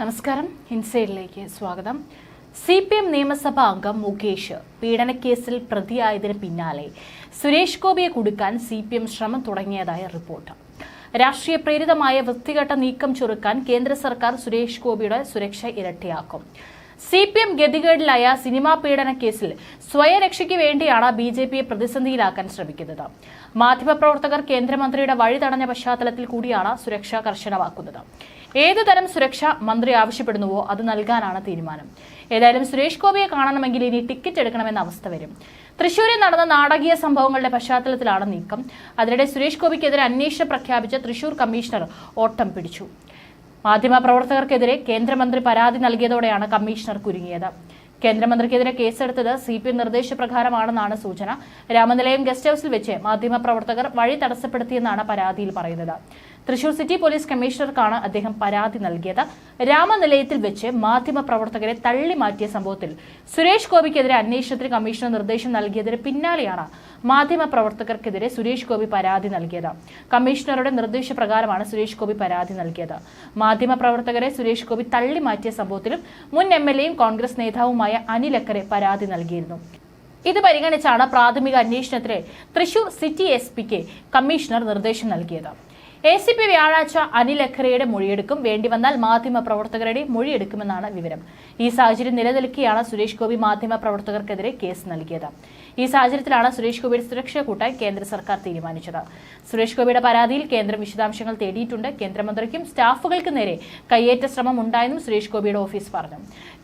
നമസ്കാരം. ഇൻസൈഡിലേക്ക് സ്വാഗതം. C P M നിയമസഭാ അംഗം മുകേഷ് പീഡനക്കേസിൽ പ്രതിയായതിന് പിന്നാലെ സുരേഷ് ഗോപിയെ കുടുക്കാൻ സി പി എം ശ്രമം തുടങ്ങിയതായ റിപ്പോർട്ട്. രാഷ്ട്രീയ പ്രേരിതമായ വൃത്തികെട്ട നീക്കം ചുരുക്കാൻ കേന്ദ്ര സർക്കാർ സുരേഷ് ഗോപിയുടെ സുരക്ഷ ഇരട്ടിയാക്കും. സി പി എം ഗതികേടിലായ സിനിമാ പീഡന കേസിൽ സ്വയരക്ഷയ്ക്ക് വേണ്ടിയാണ് ബി ജെ പിയെ പ്രതിസന്ധിയിലാക്കാൻ ശ്രമിക്കുന്നത്. മാധ്യമപ്രവർത്തകർ കേന്ദ്രമന്ത്രിയുടെ വഴി തടഞ്ഞ പശ്ചാത്തലത്തിൽ കൂടിയാണ് സുരക്ഷ കർശനമാക്കുന്നത്. ഏത് തരം സുരക്ഷ മന്ത്രി ആവശ്യപ്പെടുന്നുവോ അത് നൽകാനാണ് തീരുമാനം. ഏതായാലും സുരേഷ് ഗോപിയെ കാണണമെങ്കിൽ ഇനി ടിക്കറ്റ് എടുക്കണമെന്ന അവസ്ഥ വരും. തൃശൂരിൽ നടന്ന നാടകീയ സംഭവങ്ങളുടെ പശ്ചാത്തലത്തിലാണ് നീക്കം. അതിനിടെ സുരേഷ് ഗോപിക്കെതിരെ അന്വേഷണം പ്രഖ്യാപിച്ച തൃശൂർ കമ്മീഷണർ ഓട്ടം പിടിച്ചു. മാധ്യമപ്രവർത്തകർക്കെതിരെ കേന്ദ്രമന്ത്രി പരാതി നൽകിയതോടെയാണ് കമ്മീഷണർ കുരുങ്ങിയത്. കേന്ദ്രമന്ത്രിക്കെതിരെ കേസെടുത്തത് സി പി നിർദ്ദേശപ്രകാരമാണെന്നാണ് സൂചന. രാമനിലയം ഗസ്റ്റ് ഹൌസിൽ വെച്ച് മാധ്യമപ്രവർത്തകർ വഴി തടസ്സപ്പെടുത്തിയെന്നാണ് പരാതിയിൽ പറയുന്നത്. തൃശൂർ സിറ്റി പോലീസ് കമ്മീഷണർക്കാണ് അദ്ദേഹം പരാതി നൽകിയത്. രാമനിലയത്തിൽ വെച്ച് മാധ്യമപ്രവർത്തകരെ തള്ളി മാറ്റിയ സംഭവത്തിൽ സുരേഷ് ഗോപിക്കെതിരെ അന്വേഷണത്തിന് കമ്മീഷണർ നിർദ്ദേശം നൽകിയതിന് പിന്നാലെയാണ് മാധ്യമപ്രവർത്തകർക്കെതിരെ സുരേഷ് ഗോപി പരാതി നൽകിയത്. കമ്മീഷണറുടെ നിർദ്ദേശപ്രകാരമാണ് സുരേഷ് ഗോപി പരാതി നൽകിയത്. മാധ്യമപ്രവർത്തകരെ സുരേഷ് ഗോപി തള്ളി മാറ്റിയ സംഭവത്തിലും മുൻ എം എൽ എയും കോൺഗ്രസ് നേതാവുമായ അനിൽ അക്കരെ പരാതി നൽകിയിരുന്നു. ഇത് പരിഗണിച്ചാണ് പ്രാഥമിക അന്വേഷണത്തിന് തൃശൂർ സിറ്റി എസ് പിക്ക് കമ്മീഷണർ നിർദ്ദേശം നൽകിയത്. എ സി പി വ്യാഴാഴ്ച അനിൽ അഖറയുടെ മൊഴിയെടുക്കും. വേണ്ടി വന്നാൽ മാധ്യമ പ്രവർത്തകരുടെ മൊഴിയെടുക്കുമെന്നാണ് വിവരം. ഈ സാഹചര്യം നിലനിൽക്കെയാണ് സുരേഷ് ഗോപി മാധ്യമ പ്രവർത്തകർക്കെതിരെ കേസ് നൽകിയത്. ഈ സാഹചര്യത്തിലാണ് സുരേഷ് ഗോപിയുടെ സുരക്ഷ കൂട്ടാൻ കേന്ദ്ര സർക്കാർ തീരുമാനിച്ചത്. സുരേഷ് ഗോപിയുടെ പരാതിയിൽ കേന്ദ്രം വിശദാംശങ്ങൾ തേടിയിട്ടുണ്ട്. കേന്ദ്രമന്ത്രിക്കും സ്റ്റാഫുകൾക്കും നേരെ കയ്യേറ്റ ശ്രമം ഉണ്ടായെന്നും സുരേഷ് ഗോപിയുടെ ഓഫീസ് പറഞ്ഞു.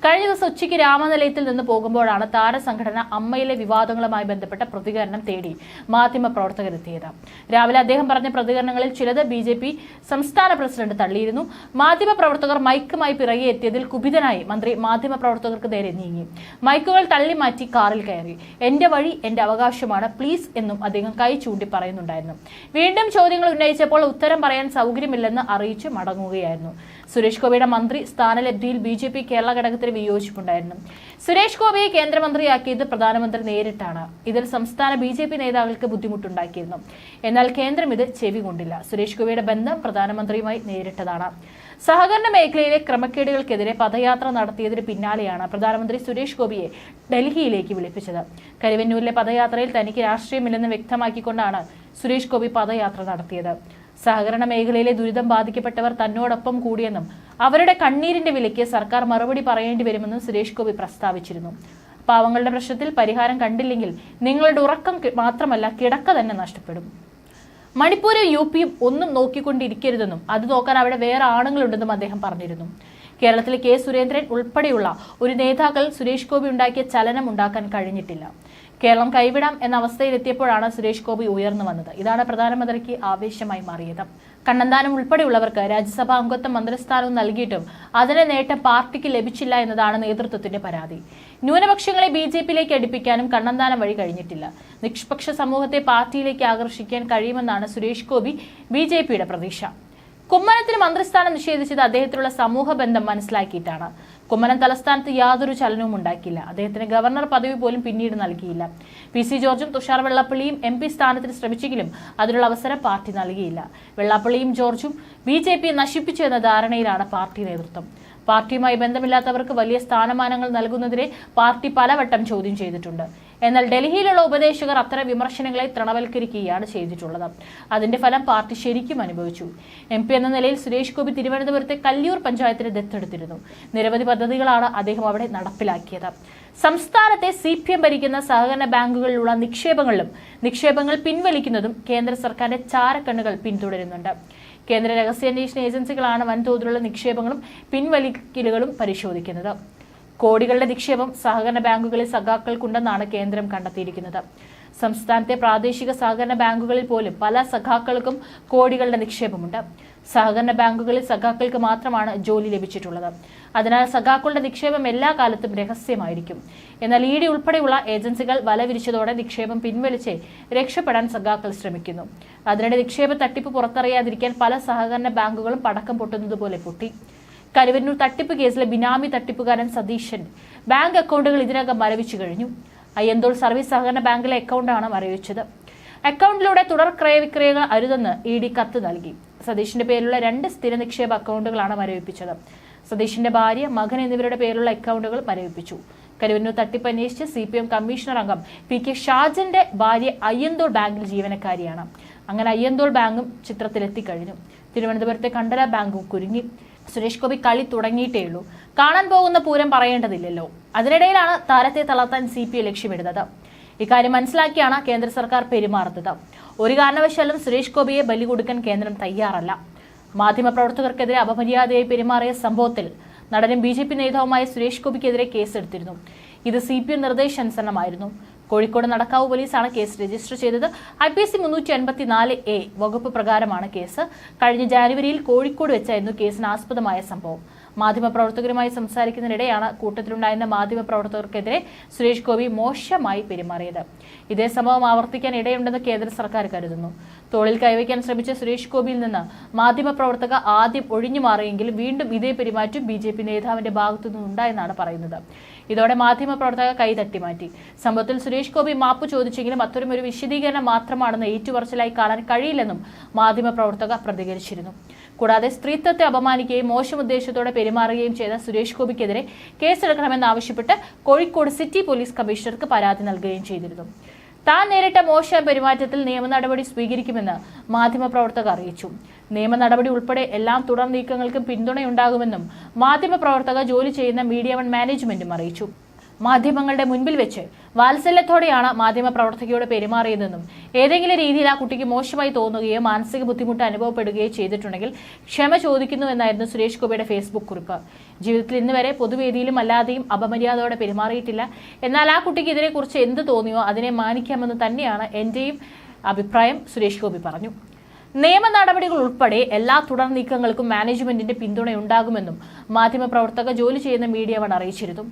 കഴിഞ്ഞ ദിവസം ഉച്ചയ്ക്ക് രാമനിലയത്തിൽ നിന്ന് പോകുമ്പോഴാണ് താരസംഘടന അമ്മയിലെ വിവാദങ്ങളുമായി ബന്ധപ്പെട്ട പ്രതികരണം തേടി മാധ്യമ പ്രവർത്തകരെത്തിയത് രാവിലെ അദ്ദേഹം പറഞ്ഞ പ്രതികരണങ്ങളിൽ ചിലത് ബി ജെ പി സംസ്ഥാന പ്രസിഡന്റ് തള്ളിയിരുന്നു. മാധ്യമ പ്രവർത്തകർ മൈക്കുമായി പിറകെ എത്തിയതിൽ കുപിതനായി മന്ത്രി മാധ്യമ പ്രവർത്തകർക്ക് നേരെ നീങ്ങി. മൈക്കുകൾ തള്ളി മാറ്റി കാറിൽ കയറി. എന്റെ എന്റെ അവകാശമാണ്. പ്ലീസ് എന്നും അദ്ദേഹം കൈ ചൂണ്ടി പറയുന്നുണ്ടായിരുന്നു. വീണ്ടും ചോദ്യങ്ങൾ ഉന്നയിച്ചപ്പോൾ ഉത്തരം പറയാൻ സൗകര്യമില്ലെന്ന് അറിയിച്ച് മടങ്ങുകയായിരുന്നു. സുരേഷ് ഗോപിയുടെ മന്ത്രി സ്ഥാനലബ്ധിയിൽ ബി ജെ പി കേരള ഘടകത്തിന് വിയോജിപ്പുണ്ടായിരുന്നു. സുരേഷ് ഗോപിയെ കേന്ദ്രമന്ത്രിയാക്കിയത് പ്രധാനമന്ത്രി നേരിട്ടാണ്. ഇതിൽ സംസ്ഥാന ബി ജെ പി നേതാക്കൾക്ക് ബുദ്ധിമുട്ടുണ്ടാക്കിയിരുന്നു. എന്നാൽ കേന്ദ്രം ഇത് ചെവി കൊണ്ടില്ല സുരേഷ് ഗോപിയുടെ ബന്ധം പ്രധാനമന്ത്രിയുമായി നേരിട്ടതാണ്. സഹകരണ മേഖലയിലെ ക്രമക്കേടുകൾക്കെതിരെ പദയാത്ര നടത്തിയതിന് പിന്നാലെയാണ് പ്രധാനമന്ത്രി സുരേഷ് ഗോപിയെ ഡൽഹിയിലേക്ക് വിളിപ്പിച്ചത്. കരുവന്നൂരിലെ പദയാത്രയിൽ തനിക്ക് രാഷ്ട്രീയമില്ലെന്ന് വ്യക്തമാക്കിക്കൊണ്ടാണ് സുരേഷ് ഗോപി പദയാത്ര നടത്തിയത്. സഹകരണ മേഖലയിലെ ദുരിതം ബാധിക്കപ്പെട്ടവർ തന്നോടൊപ്പം കൂടിയെന്നും അവരുടെ കണ്ണീരിന്റെ വിലയ്ക്ക് സർക്കാർ മറുപടി പറയേണ്ടി വരുമെന്നും സുരേഷ് ഗോപി പ്രസ്താവിച്ചിരുന്നു. പാവങ്ങളുടെ പ്രശ്നത്തിൽ പരിഹാരം കണ്ടില്ലെങ്കിൽ നിങ്ങളുടെ ഉറക്കം മാത്രമല്ല കിടക്ക തന്നെ നഷ്ടപ്പെടും. മണിപ്പൂരും യു പിയും ഒന്നും നോക്കിക്കൊണ്ടിരിക്കരുതെന്നും അത് നോക്കാൻ അവിടെ വേറെ ആണുങ്ങളുണ്ടെന്നും അദ്ദേഹം പറഞ്ഞിരുന്നു. കേരളത്തിലെ കെ സുരേന്ദ്രൻ ഉൾപ്പെടെയുള്ള ഒരു നേതാക്കൾ സുരേഷ് ഗോപി ഉണ്ടാക്കിയ ചലനം ഉണ്ടാക്കാൻ കഴിഞ്ഞിട്ടില്ല. കേരളം കൈവിടാം എന്ന അവസ്ഥയിലെത്തിയപ്പോഴാണ് സുരേഷ് ഗോപി ഉയർന്നു വന്നത്. ഇതാണ് പ്രധാനമന്ത്രിക്ക് ആവേശമായി മാറിയത്. കണ്ണന്താനം ഉൾപ്പെടെയുള്ളവർക്ക് രാജ്യസഭാ അംഗത്വം മന്ത്രിസ്ഥാനവും നൽകിയിട്ടും അതിന്റെ നേട്ടം പാർട്ടിക്ക് ലഭിച്ചില്ല എന്നതാണ് നേതൃത്വത്തിന്റെ പരാതി. ന്യൂനപക്ഷങ്ങളെ ബി ജെ പിയിലേക്ക് അടുപ്പിക്കാനും കണ്ണന്താനം വഴി കഴിഞ്ഞിട്ടില്ല. നിഷ്പക്ഷ സമൂഹത്തെ പാർട്ടിയിലേക്ക് ആകർഷിക്കാൻ കഴിയുമെന്നാണ് സുരേഷ് ഗോപി ബി ജെ പിയുടെ പ്രതീക്ഷ. കുമ്മനത്തിന് മന്ത്രിസ്ഥാനം നിഷേധിച്ചത് അദ്ദേഹത്തിലുള്ള സമൂഹ ബന്ധം മനസ്സിലാക്കിയിട്ടാണ്. കുമ്മനം തലസ്ഥാനത്ത് യാതൊരു ചലനവും ഉണ്ടാക്കിയില്ല. അദ്ദേഹത്തിന് ഗവർണർ പദവി പോലും പിന്നീട് നൽകിയില്ല. പി സി ജോർജും തുഷാർ വെള്ളാപ്പള്ളിയും എം പി സ്ഥാനത്തിന് ശ്രമിച്ചെങ്കിലും അതിനുള്ള അവസരം പാർട്ടി നൽകിയില്ല. വെള്ളാപ്പള്ളിയും ജോർജും ബി ജെ പിയെ നശിപ്പിച്ചു എന്ന ധാരണയിലാണ് പാർട്ടി നേതൃത്വം. പാർട്ടിയുമായി ബന്ധമില്ലാത്തവർക്ക് വലിയ സ്ഥാനമാനങ്ങൾ നൽകുന്നതിനെ പാർട്ടി പലവട്ടം ചോദ്യം ചെയ്തിട്ടുണ്ട്. എന്നാൽ ഡൽഹിയിലുള്ള ഉപദേശകർ അത്തരം വിമർശനങ്ങളെ തൃണവൽക്കരിക്കുകയാണ് ചെയ്തിട്ടുള്ളത്. അതിന്റെ ഫലം പാർട്ടി ശരിക്കും അനുഭവിച്ചു. എം എന്ന നിലയിൽ സുരേഷ് ഗോപി തിരുവനന്തപുരത്തെ കല്ലിയൂർ പഞ്ചായത്തിന് ദത്തെടുത്തിരുന്നു. നിരവധി പദ്ധതികളാണ് അദ്ദേഹം അവിടെ നടപ്പിലാക്കിയത്. സംസ്ഥാനത്തെ സി പി എം ഭരിക്കുന്ന സഹകരണ ബാങ്കുകളിലുള്ള നിക്ഷേപങ്ങളിലും നിക്ഷേപങ്ങൾ പിൻവലിക്കുന്നതും കേന്ദ്ര സർക്കാരിന്റെ ചാരക്കണ്ണുകൾ പിന്തുടരുന്നുണ്ട്. കേന്ദ്ര രഹസ്യാന്വേഷണ ഏജൻസികളാണ് വൻതോതിലുള്ള നിക്ഷേപങ്ങളും പിൻവലിക്കലുകളും പരിശോധിക്കുന്നത്. കോടികളുടെ നിക്ഷേപം സഹകരണ ബാങ്കുകളിൽ സഖാക്കൾക്കുണ്ടെന്നാണ് കേന്ദ്രം കണ്ടെത്തിയിരിക്കുന്നത്. സംസ്ഥാനത്തെ പ്രാദേശിക സഹകരണ ബാങ്കുകളിൽ പോലും പല സഖാക്കൾക്കും കോടികളുടെ നിക്ഷേപമുണ്ട്. സഹകരണ ബാങ്കുകളിൽ സഖാക്കൾക്ക് മാത്രമാണ് ജോലി ലഭിച്ചിട്ടുള്ളത്. അതിനാൽ സഖാക്കളുടെ നിക്ഷേപം എല്ലാ കാലത്തും രഹസ്യമായിരിക്കും. എന്നാൽ ഇ ഡി ഉൾപ്പെടെയുള്ള ഏജൻസികൾ വല വിരിച്ചതോടെ നിക്ഷേപം പിൻവലിച്ച് രക്ഷപ്പെടാൻ സഖാക്കൾ ശ്രമിക്കുന്നു. അതിനിടെ നിക്ഷേപ തട്ടിപ്പ് പുറത്തറിയാതിരിക്കാൻ പല സഹകരണ ബാങ്കുകളും പടക്കം പൊട്ടുന്നത് പോലെ പൊട്ടി. കരുവന്നൂർ തട്ടിപ്പ് കേസിലെ ബിനാമി തട്ടിപ്പുകാരൻ സതീശൻ. ബാങ്ക് അക്കൗണ്ടുകൾ ഇതിനകം മരവിച്ചു കഴിഞ്ഞു. അയ്യന്തോൾ സർവീസ് സഹകരണ ബാങ്കിലെ അക്കൗണ്ടാണ് മരവിച്ചത്. അക്കൗണ്ടിലൂടെ തുടർ ക്രയവിക്രയങ്ങൾ അരുതെന്ന് ഇ ഡി കത്ത് നൽകി. സതീഷിന്റെ പേരിലുള്ള രണ്ട് സ്ഥിര നിക്ഷേപ അക്കൗണ്ടുകളാണ് മരവിപ്പിച്ചത്. സതീഷിന്റെ ഭാര്യ മകൻ എന്നിവരുടെ പേരിലുള്ള അക്കൗണ്ടുകൾ മരവിപ്പിച്ചു. കരുവന്നൂർ തട്ടിപ്പ് അന്വേഷിച്ച് സി പി എം കമ്മീഷണർ അംഗം പി കെ ഷാജന്റെ ഭാര്യ അയ്യന്തോൾ ബാങ്കിൽ ജീവനക്കാരിയാണ്. അങ്ങനെ അയ്യന്തോൾ ബാങ്കും ചിത്രത്തിലെത്തിക്കഴിഞ്ഞു. തിരുവനന്തപുരത്തെ കണ്ടല ബാങ്കും കുരുങ്ങി. സുരേഷ് ഗോപി കളി തുടങ്ങിയിട്ടേ ഉള്ളൂ. കാണാൻ പോകുന്ന പൂരം പറയേണ്ടതില്ലല്ലോ. അതിനിടയിലാണ് താരത്തെ തളർത്താൻ സി പി ഐ ലക്ഷ്യമിടുന്നത്. ഇക്കാര്യം മനസ്സിലാക്കിയാണ് കേന്ദ്ര സർക്കാർ പെരുമാറുന്നത്. ഒരു കാരണവശാലും സുരേഷ് ഗോപിയെ ബലി കൊടുക്കാൻ കേന്ദ്രം തയ്യാറല്ല. മാധ്യമപ്രവർത്തകർക്കെതിരെ അപമര്യാദയായി പെരുമാറിയ സംഭവത്തിൽ നടനും ബി ജെ പി നേതാവുമായ സുരേഷ് ഗോപിക്കെതിരെ കേസെടുത്തിരുന്നു. ഇത് സി പി എം നിർദ്ദേശാനുസരണമായിരുന്നു. കോഴിക്കോട് നടക്കാവ് പോലീസാണ് കേസ് രജിസ്റ്റർ ചെയ്തത്. ഐ പി സി മുന്നൂറ്റി എ വകുപ്പ് പ്രകാരമാണ് കേസ്. കഴിഞ്ഞ ജാനുവരിയിൽ കോഴിക്കോട് വെച്ചായിരുന്നു കേസിന് ആസ്പദമായ സംഭവം. മാധ്യമപ്രവർത്തകരുമായി സംസാരിക്കുന്നതിനിടെയാണ് കൂട്ടത്തിലുണ്ടായിരുന്ന മാധ്യമപ്രവർത്തകർക്കെതിരെ സുരേഷ് ഗോപി മോശമായി പെരുമാറിയത്. ഇതേ സംഭവം ആവർത്തിക്കാൻ ഇടയുണ്ടെന്ന് കേന്ദ്ര സർക്കാർ കരുതുന്നു. തോളിൽ കൈവയ്ക്കാൻ ശ്രമിച്ച സുരേഷ് ഗോപിയിൽ നിന്ന് മാധ്യമപ്രവർത്തക ആദ്യം ഒഴിഞ്ഞു മാറിയെങ്കിലും വീണ്ടും ഇതേ പെരുമാറ്റം ബി ജെ പി നേതാവിന്റെ ഭാഗത്തു നിന്നുണ്ടായെന്നാണ് പറയുന്നത്. ഇതോടെ മാധ്യമപ്രവർത്തക കൈ തട്ടിമാറ്റി സംഭവത്തിൽ സുരേഷ് ഗോപി മാപ്പ് ചോദിച്ചെങ്കിലും അത്തരം ഒരു വിശദീകരണം മാത്രമാണെന്ന് ഏറ്റുപറച്ചിലായി കാണാൻ കഴിയില്ലെന്നും മാധ്യമപ്രവർത്തക പ്രതികരിച്ചിരുന്നു. കൂടാതെ സ്ത്രീത്വത്തെ അപമാനിക്കുകയും മോശം ഉദ്ദേശത്തോടെ പെരുമാറുകയും ചെയ്ത സുരേഷ് ഗോപിക്കെതിരെ കേസെടുക്കണമെന്നാവശ്യപ്പെട്ട് കോഴിക്കോട് സിറ്റി പോലീസ് കമ്മീഷണർക്ക് പരാതി നൽകുകയും ചെയ്തിരുന്നു. താൻ നേരിട്ട മോശം പെരുമാറ്റത്തിൽ നിയമ നടപടി സ്വീകരിക്കുമെന്ന് മാധ്യമപ്രവർത്തകർ അറിയിച്ചു. നിയമ നടപടി ഉൾപ്പെടെ എല്ലാ തുടർ നീക്കങ്ങൾക്കും പിന്തുണയുണ്ടാകുമെന്നും മാധ്യമപ്രവർത്തക ജോലി ചെയ്യുന്ന മീഡിയ വൺ മാനേജ്മെന്റും അറിയിച്ചു. മാധ്യമങ്ങളുടെ മുൻപിൽ വെച്ച് വാത്സല്യത്തോടെയാണ് മാധ്യമ പ്രവർത്തകയോട് പെരുമാറിയതെന്നും ഏതെങ്കിലും രീതിയിൽ ആ കുട്ടിക്ക് മോശമായി തോന്നുകയോ മാനസിക ബുദ്ധിമുട്ട് അനുഭവപ്പെടുകയോ ചെയ്തിട്ടുണ്ടെങ്കിൽ ക്ഷമ ചോദിക്കുന്നു എന്നായിരുന്നു സുരേഷ് ഗോപിയുടെ ഫേസ്ബുക്ക് കുറിപ്പ്. ജീവിതത്തിൽ ഇന്ന് വരെ പൊതുവേദിയിലും അല്ലാതെയും അപമര്യാദയോടെ പെരുമാറിയിട്ടില്ല. എന്നാൽ ആ കുട്ടിക്ക് ഇതിനെക്കുറിച്ച് എന്ത് തോന്നിയോ അതിനെ മാനിക്കാമെന്ന് തന്നെയാണ് എന്റെയും അഭിപ്രായം സുരേഷ് ഗോപി പറഞ്ഞു. നിയമ നടപടികൾ ഉൾപ്പെടെ എല്ലാ തുടർ നീക്കങ്ങൾക്കും മാനേജ്മെന്റിന്റെ പിന്തുണയുണ്ടാകുമെന്നും മാധ്യമപ്രവർത്തക ജോലി ചെയ്യുന്ന മീഡിയ വൺ അറിയിച്ചിരുന്നു.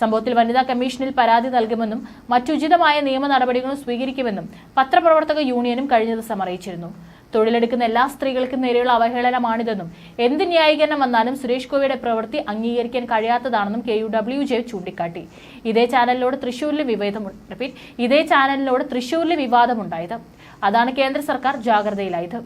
സംഭവത്തിൽ വനിതാ കമ്മീഷനിൽ പരാതി നൽകുമെന്നും മറ്റുചിതമായ നിയമ നടപടികളും സ്വീകരിക്കുമെന്നും പത്രപ്രവർത്തക യൂണിയനും കഴിഞ്ഞ ദിവസം അറിയിച്ചിരുന്നു. തൊഴിലെടുക്കുന്ന എല്ലാ സ്ത്രീകൾക്കും നേരെയുള്ള അവഹേളനമാണിതെന്നും എന്ത് ന്യായീകരണം വന്നാലും സുരേഷ് ഗോപിയുടെ പ്രവൃത്തി അംഗീകരിക്കാൻ കഴിയാത്തതാണെന്നും കെ യു ഡബ്ല്യു ജെ ചൂണ്ടിക്കാട്ടി. ഇതേ ചാനലിനോട് തൃശൂരിലെ വിവാദം റിപ്പീറ്റ് ഇതേ ചാനലിനോട് തൃശൂരിലെ വിവാദമുണ്ടായത്. അതാണ് കേന്ദ്ര സർക്കാർ ജാഗ്രതയിലായത്.